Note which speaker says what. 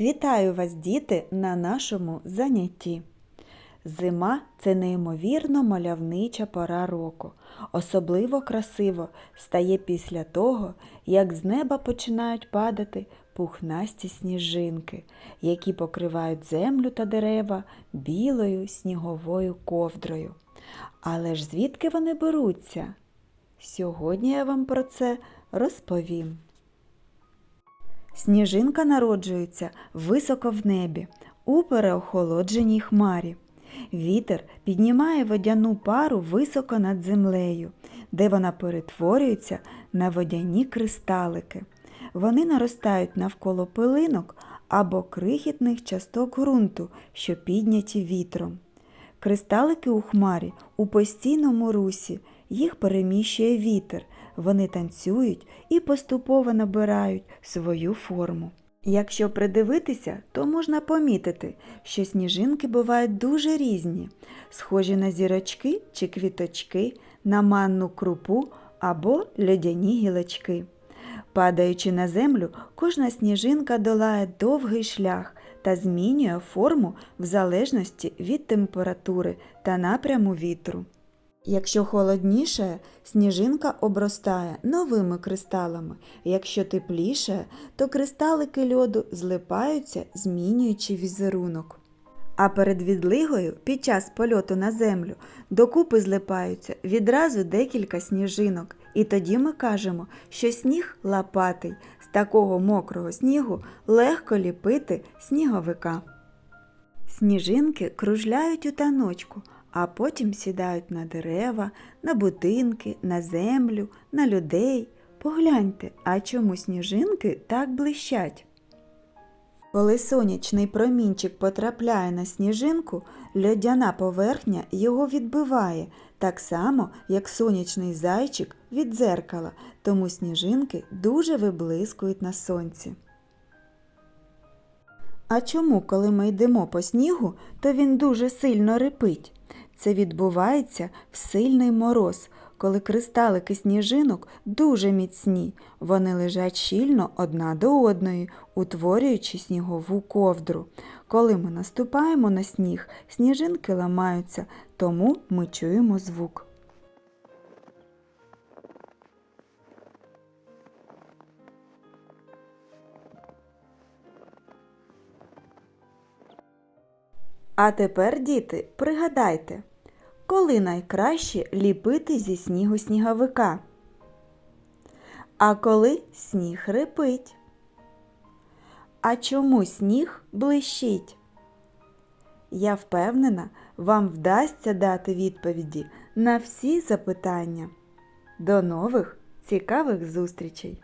Speaker 1: Вітаю вас, діти, на нашому занятті. Зима це неймовірно мальовнича пора року. Особливо красиво стає після того, як з неба починають падати пухнасті сніжинки, які покривають землю та дерева білою сніговою ковдрою. Але ж звідки вони беруться? Сьогодні я вам про це розповім. Сніжинка народжується високо в небі, у переохолодженій хмарі. Вітер піднімає водяну пару високо над землею, де вона перетворюється на водяні кристалики. Вони наростають навколо пилинок або крихітних часток ґрунту, що підняті вітром. Кристалики у хмарі у постійному русі, їх переміщує вітер, вони танцюють і поступово набирають свою форму. Якщо придивитися, то можна помітити, що сніжинки бувають дуже різні, схожі на зірочки чи квіточки, на манну крупу або льодяні гілочки. Падаючи на землю, кожна сніжинка долає довгий шлях та змінює форму в залежності від температури та напряму вітру. Якщо холодніше, сніжинка обростає новими кристалами. Якщо тепліше, то кристалики льоду злипаються, змінюючи візерунок. А перед відлигою під час польоту на землю докупи злипаються відразу декілька сніжинок, і тоді ми кажемо, що сніг лапатий, з такого мокрого снігу легко ліпити сніговика. Сніжинки кружляють у таночку, а потім сідають на дерева, на будинки, на землю, на людей. Погляньте, а чому сніжинки так блищать? Коли сонячний промінчик потрапляє на сніжинку, льодяна поверхня його відбиває, так само, як сонячний зайчик від дзеркала, тому сніжинки дуже виблискують на сонці. А чому, коли ми йдемо по снігу, то він дуже сильно рипить? Це відбувається в сильний мороз, коли кристалики сніжинок дуже міцні, вони лежать щільно одна до одної, утворюючи снігову ковдру. Коли ми наступаємо на сніг, сніжинки ламаються, тому ми чуємо звук. А тепер, діти, пригадайте, коли найкраще ліпити зі снігу сніговика? А коли сніг рипить? А чому сніг блищить? Я впевнена, вам вдасться дати відповіді на всі запитання. До нових цікавих зустрічей!